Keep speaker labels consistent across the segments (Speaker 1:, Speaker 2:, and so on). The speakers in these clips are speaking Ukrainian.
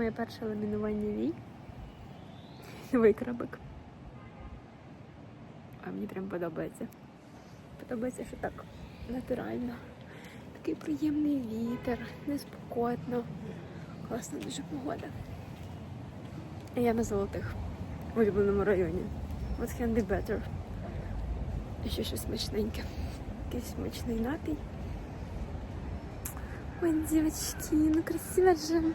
Speaker 1: Моє перше ламінування вій. Новий крабик. А мені прям подобається. Подобається, що так натурально. Такий приємний вітер, неспокійно. Класна дуже погода. Я на золотих в улюбленому районі. What can be better? І ще щось смачненьке. Якийсь смачний напій. Ой, девочки, ну красиво же.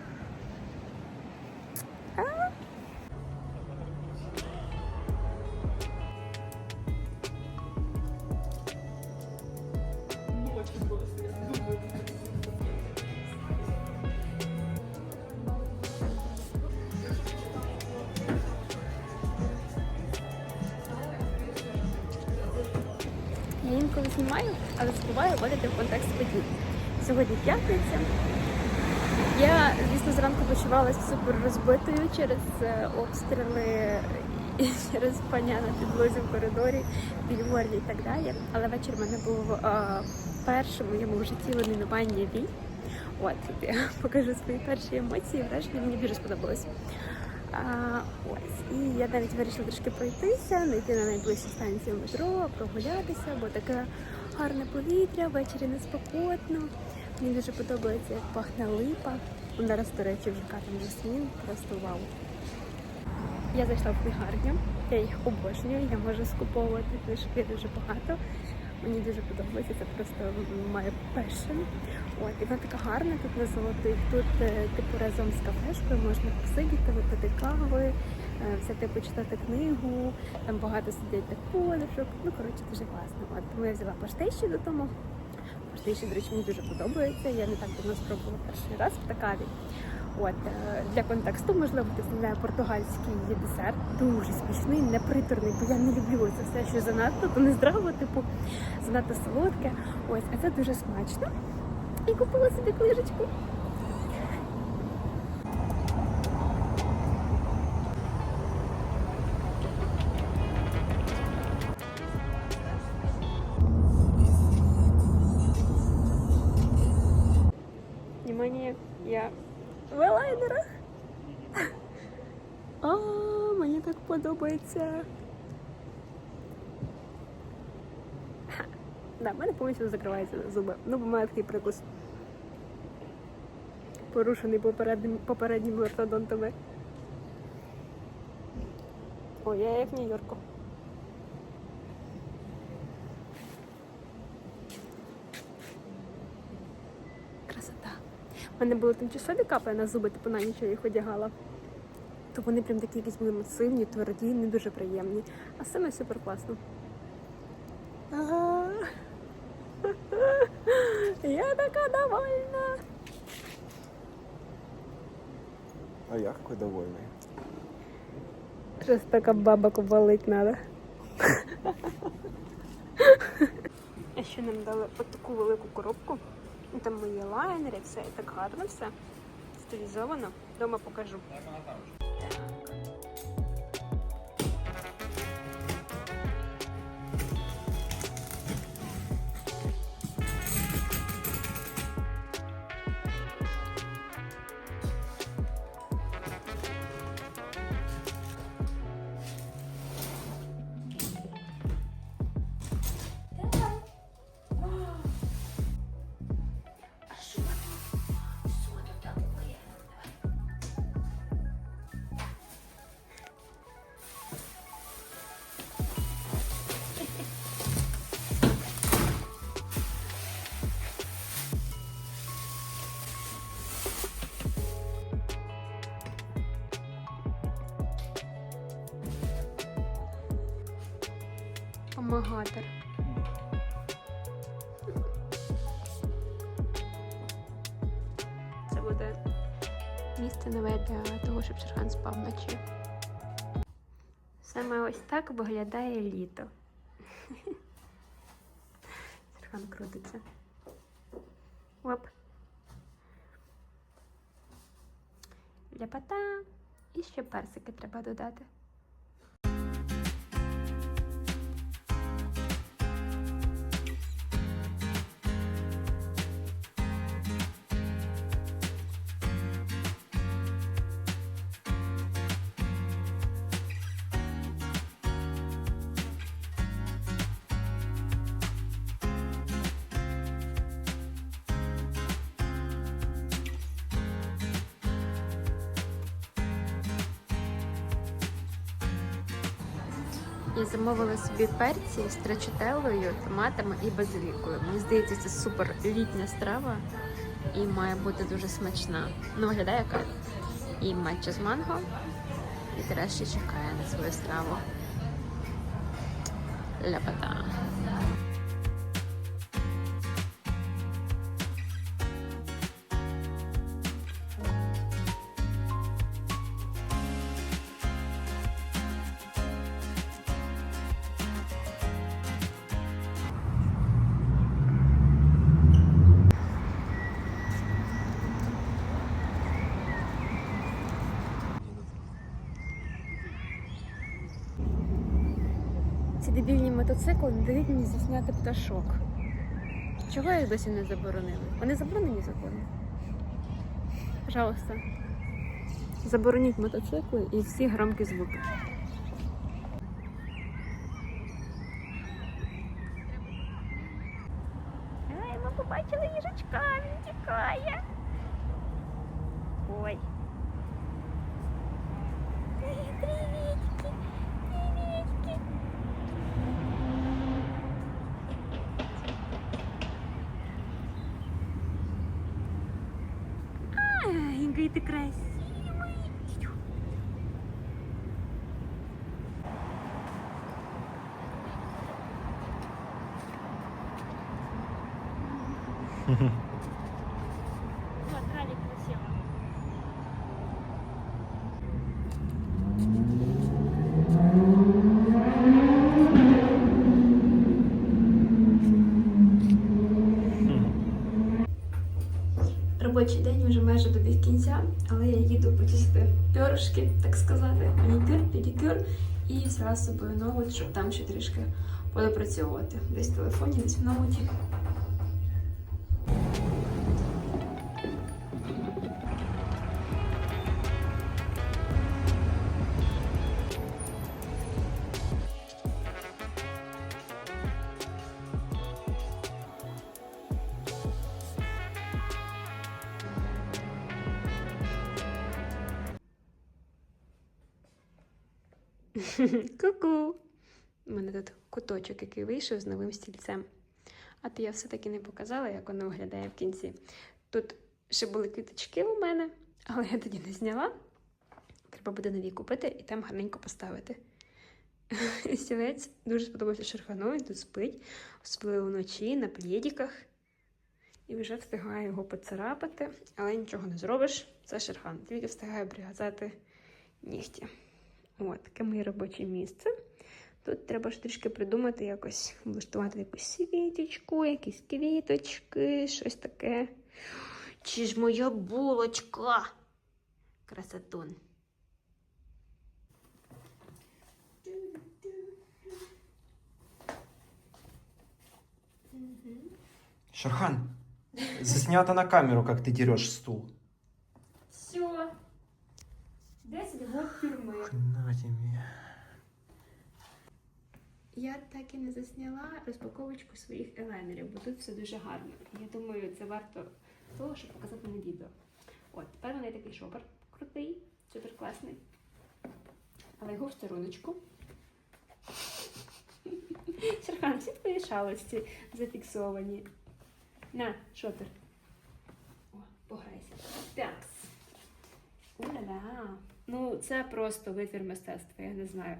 Speaker 1: Знімаю, але вводити в контекст подій. Сьогодні п'ятниця. Я, звісно, зранку почувалася супер розбитою через е, обстріли і через паня на підлозі в коридорі, в і так далі. Але вечір в мене був е, першим в моєму житті ламінування вій. От, я покажу свої перші емоції, враження мені дуже сподобалось. А, ось. І я навіть вирішила трошки пройтися, знайти на найближчу станцію метро, прогулятися, бо таке гарне повітря, ввечері неспокійно. Мені дуже подобається, як пахне липа. Зараз, до речі, вже там жасмін, просто вау. Я зайшла в книгарню, я їх обожнюю, я можу скуповувати книжки дуже багато. Мені дуже подобається, це просто моє пешен. От, і вона така гарна, тут на золотих. Тут е, типу разом з кафешкою можна посидіти, випити кави, е, взяти почитати книгу, там багато сидять так подушок. Ну, коротше, дуже класно. От, тому я взяла паштейші додому. Паштейші, до речі, мені дуже подобається. Я не так давно спробувала перший раз в такаві. От е, для контексту, можливо, не знає, португальський десерт, дуже смачний, неприторний, бо я не люблю це все, що занадто, то не здраво, типу, занадто солодке. Ось, а це дуже смачно. І купила собі книжечку. Подобається. Да, в мене повністю закриваються зуби. Ну, бо в такий прикус. Порушений попереднім, попередніми ортодонтами. О, я як в Нью-Йорку. Красота. У мене були тимчасові капи на зуби, типу на ніч я їх одягала. То вони прям такі якісь були масивні, тверді, не дуже приємні. А саме супер класно. Ага. Я така довольна.
Speaker 2: А я какой довольный.
Speaker 1: Зараз така бабок валить треба. А ще нам дали от таку велику коробку. Там мої лайнери, все і так гарно все. Стилізовано. Дома покажу. Помагатор. Це буде місце нове для того, щоб Шерхан спав вночі. Саме ось так виглядає літо. Шерхан крутиться. Оп. Ляпота. І ще персики треба додати. Я замовила собі перці з трачетелою, томатами і базилікою. Мені здається, це супер літня страва і має бути дуже смачна. Ну, виглядає кайф. І матча з манго. І Тарас чекає на свою страву. Ляпота. Дебільні не дають мені засняти пташок. Чого їх досі не заборонили? Вони заборонені законом. Пожалуйста. Забороніть мотоцикли і всі громкі звуки. Вот, красиво. Робочий день вже майже добіг кінця, але я їду почистити пьоришки, так сказати, манікюр, педикюр і взяла з собою ноут, щоб там ще трішки подопрацьовувати. Десь в телефоні, десь в ноуті. Ку-ку! У мене тут куточок, який вийшов з новим стільцем. А то я все-таки не показала, як воно виглядає в кінці. Тут ще були квіточки у мене, але я тоді не зняла. Треба буде нові купити і там гарненько поставити. Стілець дуже сподобався Шерхану, тут спить, особливо вночі на плєдіках. І вже встигаю його поцарапати, але нічого не зробиш. Це Шерхан. Тільки встигаю прив'язати нігті. От, таке моє робоче місце. Тут треба ж трішки придумати якось, влаштувати якусь світочку, якісь квіточки, щось таке. Чи ж моя булочка? Красотун.
Speaker 3: Шерхан, заснято на камеру, как ты дерешь стул.
Speaker 1: Все. 10 год тюрми.
Speaker 3: На тебе.
Speaker 1: Я так і не засняла розпаковочку своїх елайнерів, бо тут все дуже гарно. Я думаю, це варто того, щоб показати на відео. От, тепер у мене такий шопер крутий, супер класний. Але його в стороночку. Серхан, всі твої шалості зафіксовані. На, шопер. О, пограйся. Такс. Уля-ля. Ну, це просто витвір мистецтва, я не знаю.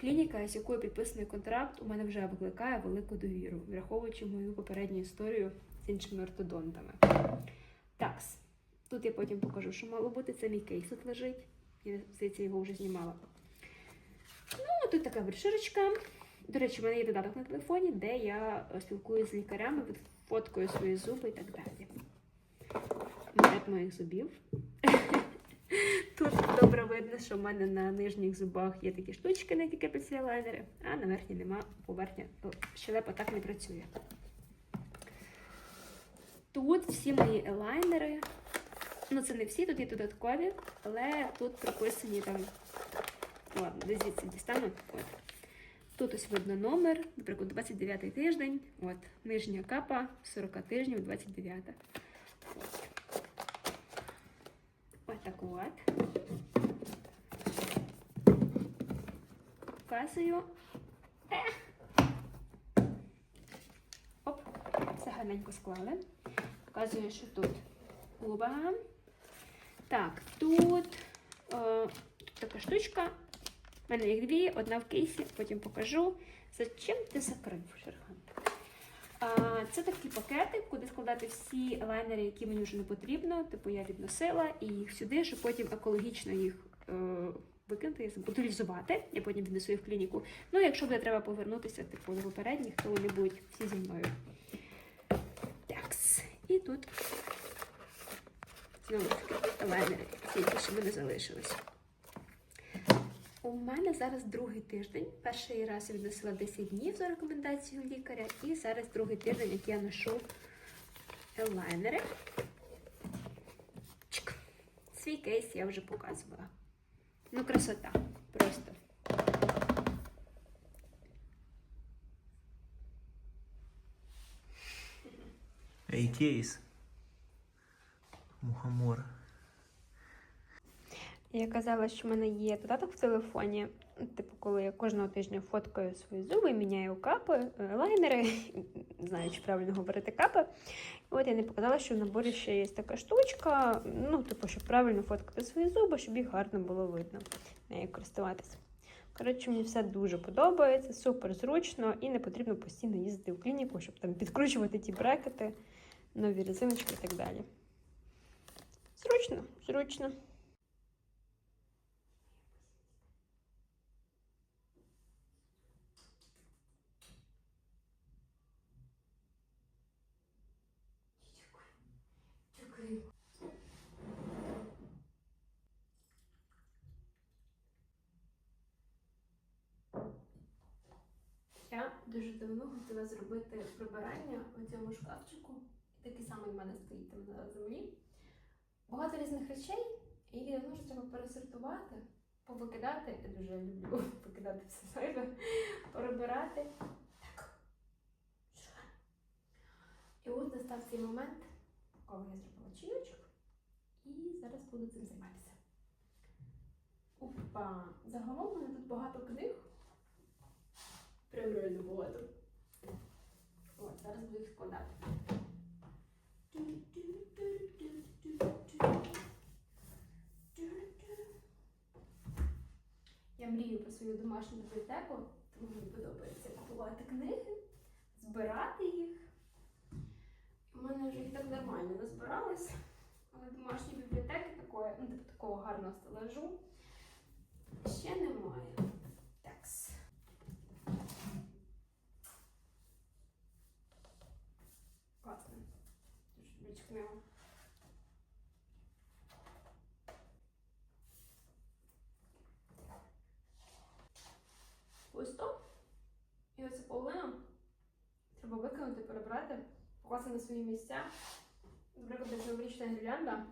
Speaker 1: Клініка, з якою підписаний контракт, у мене вже викликає велику довіру, враховуючи мою попередню історію з іншими ортодонтами. Такс. Тут я потім покажу, що мало бути. Це мій кейс тут лежить. Я здається, його вже знімала. Ну, тут така верширочка. До речі, в мене є додаток на телефоні, де я е, спілкуюся з лікарями, фоткою свої зуби і так далі. Модель моїх зубів. Тут добре видно, що в мене на нижніх зубах є такі штучки, на які кріпляться елайнери, а на верхній нема, поверхня щелепа так не працює. Тут всі мої елайнери. Ну, це не всі, тут є додаткові, але тут прописані там. Ладно, звідси дістану. От. Тут ось видно номер, наприклад, 29 тиждень, от, нижня капа, 40 тижнів, 29. От. Ось так от. Показую. Оп, все гарненько склали. Показую, що тут Оба. Так, тут, е, тут така штучка. У мене їх дві, одна в кейсі, потім покажу. Зачем ти закрив, Шерхан? Це такий пакетик, куди складати всі лайнери, які мені вже не потрібно. Типу я відносила і їх сюди, щоб потім екологічно їх е, викинути, утилізувати. Я потім віднесу їх в клініку. Ну, якщо буде треба повернутися, типу до попередніх, то вони будуть всі зі мною. Такс. І тут знову таки лайнери, ці, ті, що мене залишились. У мене зараз другий тиждень. Перший раз я відносила 10 днів за рекомендацією лікаря, і зараз другий тиждень, як я ношу елайнери. Чик. Свій кейс я вже показувала. Ну, красота. Просто.
Speaker 3: Эй, кейс. Мухомор.
Speaker 1: Я казала, що в мене є додаток в телефоні. Типу, коли я кожного тижня фоткаю свої зуби, міняю капи, е, лайнери, не знаю, чи правильно говорити капи. От я не показала, що в наборі ще є така штучка, ну, типу, щоб правильно фоткати свої зуби, щоб їх гарно було видно, нею користуватися. Коротше, мені все дуже подобається, супер зручно і не потрібно постійно їздити в клініку, щоб там підкручувати ті брекети, нові резиночки і так далі. Зручно, зручно. Я дуже давно хотіла зробити прибирання у цьому шкафчику. Такий самий в мене стоїть там на землі. Багато різних речей, і давно вже треба пересортувати, повикидати. Я дуже люблю викидати все зайве, перебирати. Так. І от настав цей момент, коли я зробила чайочок, і зараз буду цим займатися. Опа! Загалом у мене тут багато книг. Прям реально багато. Зараз буду їх складати. Я мрію про свою домашню бібліотеку, тому мені подобається купувати книги, збирати їх. У мене вже їх так нормально назбиралось, але домашньої бібліотеки такої, ну, типу, такого гарного стелажу ще немає. Такс. Класно. Дуже люблю цю книгу. Пусто. І оце половину треба викинути, перебрати, покласти на свої місця. Наприклад, десь новорічна гірлянда.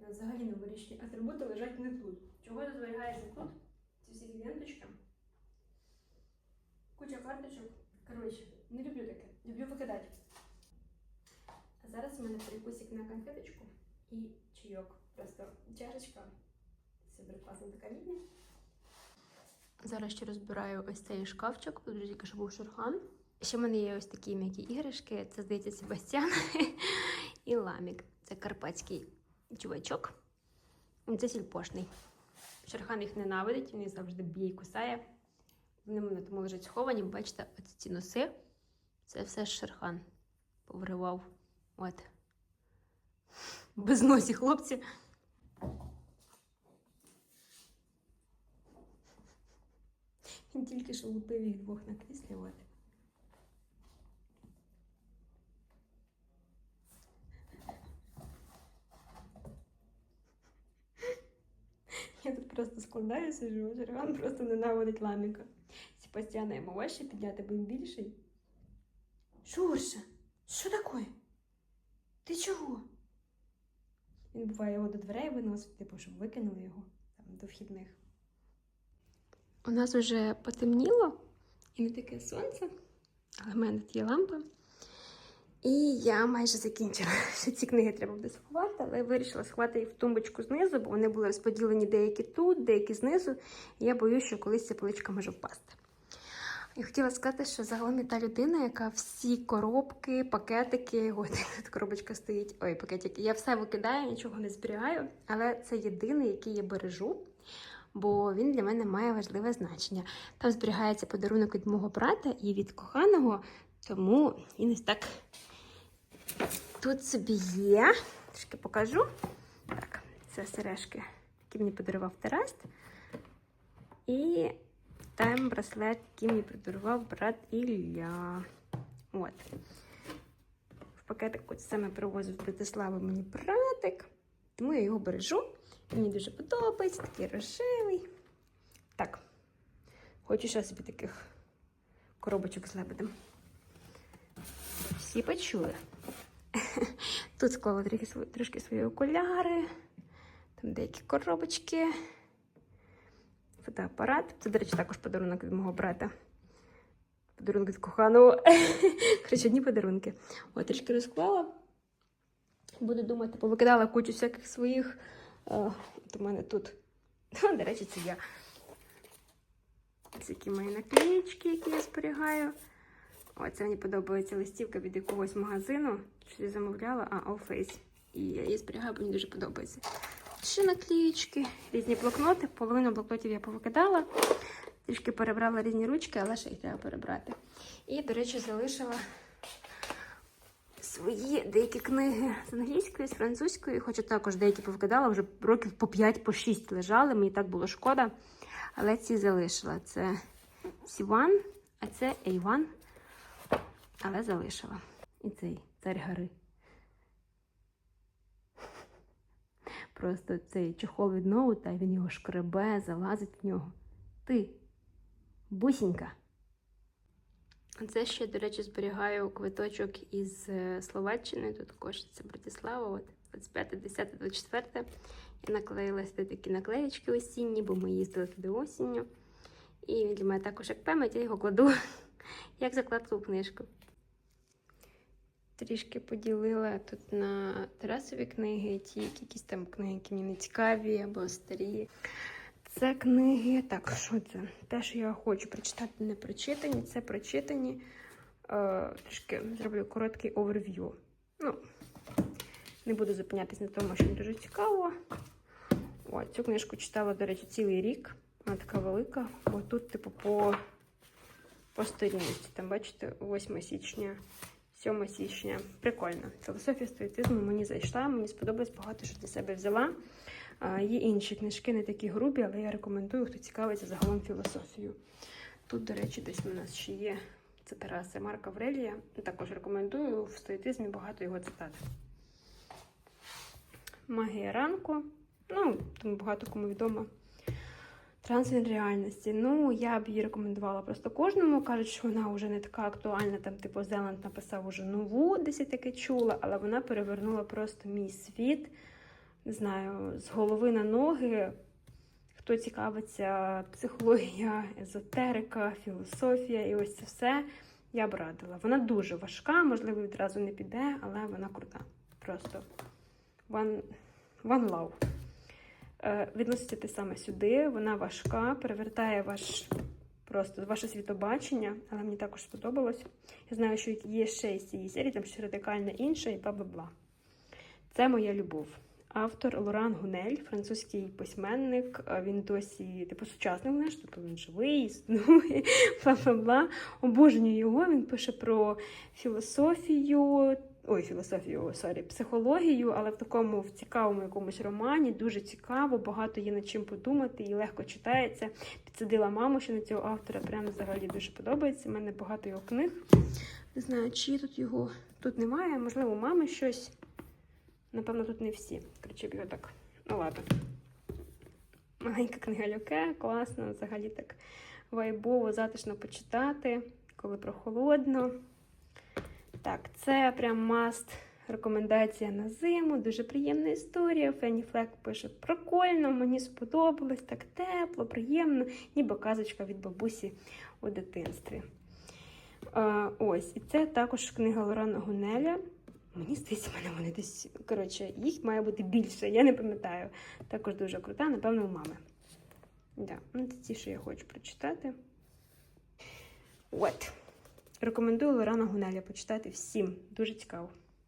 Speaker 1: е, Взагалі новорічні атрибути лежать не тут. Чого тут зберігається тут? Ці всі ленточки. Куча карточок. Коротше, не люблю таке. Люблю викидати. А зараз у мене перекусик на конфеточку і чайок. Просто чашечка. Супер класна така літня. Зараз ще розбираю ось цей шкафчик, вже тільки що був шурхан. Ще в мене є ось такі м'які іграшки. Це, здається, Себастьян і ламік. Це карпатський чувачок. Це сільпошний. Шерхан їх ненавидить, він їх завжди б'є і кусає. Вони мене тому лежать сховані. Бачите, оці ці носи. Це все Шерхан повривав. От. Без носі хлопці. Він тільки що лупив їх двох на кріслі. От. Я тут просто складаю, сижу, Жерван просто ненавидить ламіка. Себастьяна йому важче підняти, бо він більший. Шурша, що таке? Ти чого? Він буває його до дверей виносить, типу, щоб викинули його там до вхідних. У нас вже потемніло і не таке сонце, але в мене є лампа. І я майже закінчила. Ще ці книги треба буде сховати, але вирішила сховати їх в тумбочку знизу, бо вони були розподілені деякі тут, деякі знизу. І я боюся, що колись ця поличка може впасти. Я хотіла сказати, що загалом я та людина, яка всі коробки, пакетики, от тут коробочка стоїть, ой, пакетики, я все викидаю, нічого не зберігаю, але це єдиний, який я бережу, бо він для мене має важливе значення. Там зберігається подарунок від мого брата і від коханого, тому він ось так тут собі є. Трішки покажу. Так, це сережки, які мені подарував Тераст. І тайм браслет, який мені подарував брат Ілля. От. В пакетику саме привозив з Братислави мені братик. Тому я його бережу. Мені дуже подобається, такий рожевий. Так. Хочу ще собі таких коробочок з лебедем. Всі почули. Тут склала трішки, свої- трошки свої окуляри, там деякі коробочки, фотоапарат. Це, до речі, також подарунок від мого брата. Подарунок від коханого. Коротше, одні подарунки. От трішки розклала. Буду думати, повикидала кучу всяких своїх. Е, От у мене тут. До речі, це я. Це які мої наклеїчки, які я зберігаю. О, це мені подобається листівка від якогось магазину. Що я замовляла, а All Face. І я її зберігаю, бо мені дуже подобається. Ще наклеїчки, різні блокноти. Половину блокнотів я повикидала. Трішки перебрала різні ручки, але ще їх треба перебрати. І, до речі, залишила свої деякі книги з англійської, з французької, хоча також деякі повикидала, вже років по 5 по 6 лежали, мені так було шкода. Але ці залишила. Це Сіван, а це Ейван. Але залишила. І цей цар гори. Просто цей чохол від ноута, він його шкребе, залазить в нього. Ти, бусінька. Це ще, до речі, зберігаю квиточок із е, Словаччини. Тут це Братислава, от 25, 10, 24. Я наклеїла сюди такі наклеїчки осінні, бо ми їздили туди осінню. І він для мене також як пам'ять, я його кладу як закладку в книжку. Трішки поділила тут на терасові книги, ті якісь там книги, які мені не цікаві або старі. Це книги. Так, що це? Те, що я хочу прочитати, не прочитані, це прочитані. Е, трішки зроблю короткий оверв'ю. Ну, не буду зупинятись на тому, що мені дуже цікаво. О, цю книжку читала, до речі, цілий рік. Вона така велика. Бо тут, типу, по, по сторінці. Там, бачите, 8 січня, 7 січня. Прикольно. Філософія стоїцизму мені зайшла, мені сподобалось багато що для себе взяла. Є інші книжки, не такі грубі, але я рекомендую, хто цікавиться загалом філософією. Тут, до речі, десь у нас ще є це Тараса Марка Аврелія. Також рекомендую в стоїцизмі багато його цитат. Магія ранку. Ну, тому багато кому відомо. Трансфер реальності. Ну, я б її рекомендувала просто кожному. Кажуть, що вона вже не така актуальна. Там, типу, Зеланд написав уже нову, десь я таке чула, але вона перевернула просто мій світ. Не знаю, з голови на ноги. Хто цікавиться, психологія, езотерика, філософія і ось це все я б радила. Вона дуже важка, можливо, відразу не піде, але вона крута. Просто one, one love. Е, Відноситься те саме сюди, вона важка, перевертає ваш просто ваше світобачення, але мені також сподобалось. Я знаю, що є ще із цієї серії, там ще радикально інша і бла-бла-бла. Це моя любов. Автор Лоран Гунель, французький письменник. Е, Він досі типу сучасний знаєш, тобто він живий, існує, бла-бла-бла. Обожнюю його. Він пише про філософію. Ой, філософію, сорі, психологію, але в такому в цікавому якомусь романі, дуже цікаво, багато є над чим подумати і легко читається. Підсадила маму ще на цього автора, прям взагалі дуже подобається. У мене багато його книг. Не знаю, чи тут його тут немає. Можливо, у мами щось. Напевно, тут не всі. Коротше, б його так. Ну ладно. Маленька книга Люке, класно, взагалі так вайбово, затишно почитати, коли прохолодно. Так, це прям маст. Рекомендація на зиму, дуже приємна історія. Фенні Флек пише прикольно, мені сподобалось, так тепло, приємно, ніби казочка від бабусі у дитинстві. А, ось, і це також книга Лорана Гунеля. Мені здається, мене вони десь. Коротше, їх має бути більше, я не пам'ятаю. Також дуже крута, напевно, у мами. Да, ну, це ті, що я хочу прочитати. От. Рекомендую Лорана Гунеля почитати всім. Дуже цікаво.